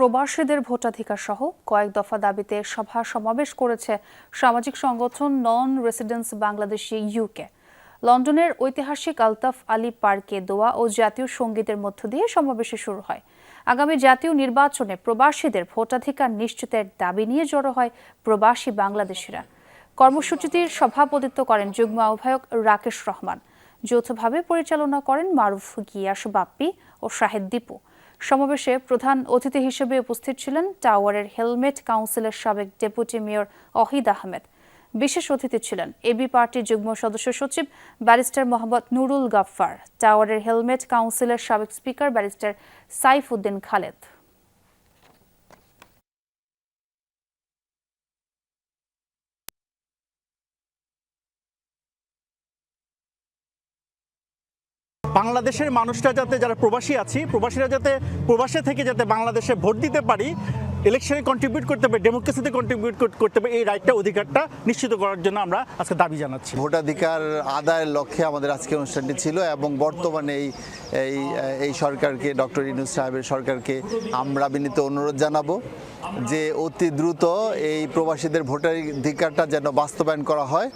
প্রবাসীদের ভোটাধিকার সহ কয়েক দফা দাবিতে সভা সমাবেশ করেছে সামাজিক সংগঠন নন রেসিডেন্স বাংলাদেশি ইউকে লন্ডনের ঐতিহাসিক আলতাফ আলী পার্কে দোয়া ও জাতীয় সঙ্গীতের মধ্য দিয়ে সমাবেশে শুরু হয়। আগামী জাতীয় নির্বাচনে প্রবাসীদের ভোটাধিকার নিশ্চিতের দাবি নিয়ে জড়ো হয় প্রবাসী বাংলাদেশিরা। কর্মসূচিটির সভাপতিত্ব করেন যুগ্ম আহ্বায়ক রাকেশ রহমান। যৌথভাবে পরিচালনা করেন মারুফ গিয়াস বাপ্পি ও শাহেদ দীপু। সমাবেশে প্রধান অতিথি হিসেবে উপস্থিত ছিলেন টাওয়ারের হেলমেট কাউন্সিলের সাবেক ডেপুটি মেয়র অহিদ আহমেদ। বিশেষ অতিথি ছিলেন এবি পার্টির যুগ্ম সদস্য সচিব ব্যারিস্টার মোহাম্মদ নুরুল গাফফার, টাওয়ারের হেলমেট কাউন্সিলের সাবেক স্পিকার ব্যারিস্টার সাইফ উদ্দিন খালেদ। বাংলাদেশের মানুষরা যাতে, যারা প্রবাসী আছি, প্রবাসীরা যাতে প্রবাসে থেকে যাতে বাংলাদেশে ভোট দিতে পারি ইলেকশনে কন্ট্রিবিউট করতে পারি ডেমোক্রেসিতে কন্ট্রিবিউট করতে পারি এই রাইটটা অধিকারটা নিশ্চিত করার জন্য আমরা আজকে দাবি জানাচ্ছি। ভোটাধিকার আদায়ের লক্ষ্যে আমাদের আজকে অনুষ্ঠানটি ছিল এবং বর্তমানে এই এই এই সরকারকে, ডক্টর ইনুস সাহেবের সরকারকে আমরা বিনীত অনুরোধ জানাব যে অতি দ্রুত এই প্রবাসীদের ভোটাধিকারটা যেন বাস্তবায়ন করা হয়।